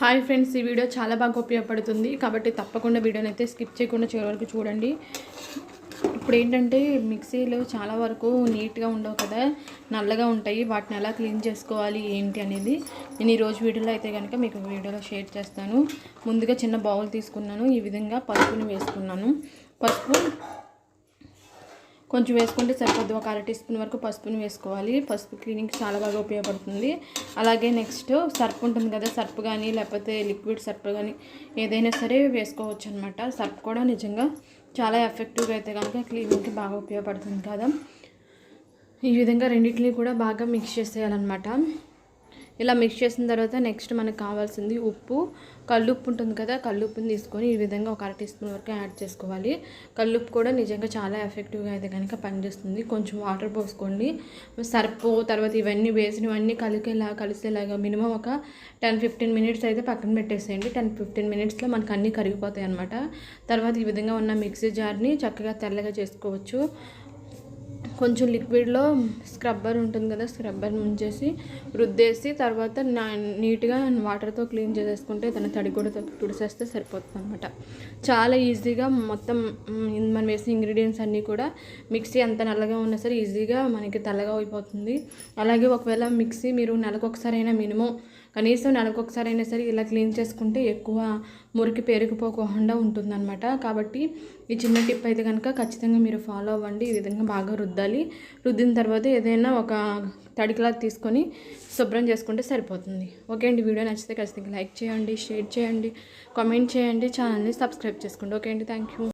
Hi friends ఈ video చాలా బాగా ఉపయోగపడుతుంది. కాబట్టి తప్పకుండా వీడియోని అయితే స్కిప్ చేయకుండా చివరి వరకు చూడండి. ఇప్పుడు ఏంటంటే మిక్సీలు చాలా వరకు నీట్గా ఉండవు కదా. నల్లగా ఉంటాయి. వాటిని ఎలా క్లీన్ చేసుకోవాలి ఏంటి అనేది నేను ఈరోజు వీడియోలో అయితే కనుక మీకు వీడియోలో షేర్ చేస్తాను. ముందుగా చిన్న బౌల్ తీసుకున్నాను. ఈ విధంగా పసుపుని వేసుకున్నాను. పసుపు కొంచెం వేసుకుంటే సరిపోద్ది. ఒక అర టీ స్పూన్ వరకు పసుపుని వేసుకోవాలి. పసుపు క్లీనింగ్ చాలా బాగా ఉపయోగపడుతుంది. అలాగే నెక్స్ట్ సర్ప్ ఉంటుంది కదా సర్ప్ కానీ లేకపోతే లిక్విడ్ సర్ప్ కానీ ఏదైనా సరే వేసుకోవచ్చు అనమాట సర్ప్ కూడా నిజంగా చాలా ఎఫెక్టివ్గా అయితే కనుక క్లీనింగ్కి బాగా ఉపయోగపడుతుంది కదా. ఈ విధంగా రెండింటిని కూడా బాగా మిక్స్ చేసేయాలన్నమాట. ఇలా మిక్స్ చేసిన తర్వాత నెక్స్ట్ మనకు కావాల్సింది ఉప్పు. కల్లుప్పు ఉంటుంది కదా కల్లుప్పుని తీసుకొని ఈ విధంగా ఒక అర టీ స్పూన్ వరకు యాడ్ చేసుకోవాలి. కల్లుప్పు కూడా నిజంగా చాలా ఎఫెక్టివ్గా అయితే కనుక పనిచేస్తుంది. కొంచెం వాటర్ పోసుకోండి. సర్పు తర్వాత ఇవన్నీ వేసినవన్నీ కలికేలా కలిసేలాగా మినిమం ఒక టెన్ ఫిఫ్టీన్ మినిట్స్ అయితే పక్కన పెట్టేసేయండి. టెన్ ఫిఫ్టీన్ మినిట్స్లో మనకు అన్నీ కరిగిపోతాయి అనమాట తర్వాత ఈ విధంగా ఉన్న మిక్సీ జార్ని చక్కగా తెల్లగా చేసుకోవచ్చు. కొంచెం లిక్విడ్లో స్క్రబ్బర్ ఉంటుంది కదా స్క్రబ్బర్ ముంచేసి రుద్దేసి తర్వాత నా నీట్గా వాటర్తో క్లీన్ చేసేసుకుంటే దాన్ని తడి కూడా తుడిసేస్తే సరిపోతుంది అనమాట చాలా ఈజీగా మొత్తం మనం వేసిన ఇంగ్రీడియంట్స్ అన్నీ కూడా మిక్సీ ఎంత నల్లగా ఉన్నా సరే ఈజీగా మనకి తెల్లగా అయిపోతుంది. అలాగే ఒకవేళ మిక్సీ మీరు నెలకు ఒకసారైనా మినిమం కనీసం నెలకు ఒకసారి అయినా సరే ఇలా క్లీన్ చేసుకుంటే ఎక్కువ మురికి పేరుకుపోకుండా ఉంటుందన్నమాట. కాబట్టి ఈ చిన్న టిప్ అయితే కనుక ఖచ్చితంగా మీరు ఫాలో అవ్వండి. ఈ విధంగా బాగా రుద్దాలి. రుద్దిన తర్వాత ఏదైనా ఒక తడి క్లాత్ తీసుకొని శుభ్రం చేసుకుంటే సరిపోతుంది. ఓకే అండి వీడియో నచ్చితే ఖచ్చితంగా లైక్ చేయండి షేర్ చేయండి కామెంట్ చేయండి ఛానల్ని సబ్స్క్రైబ్ చేసుకోండి. ఓకే అండి థ్యాంక్ యూ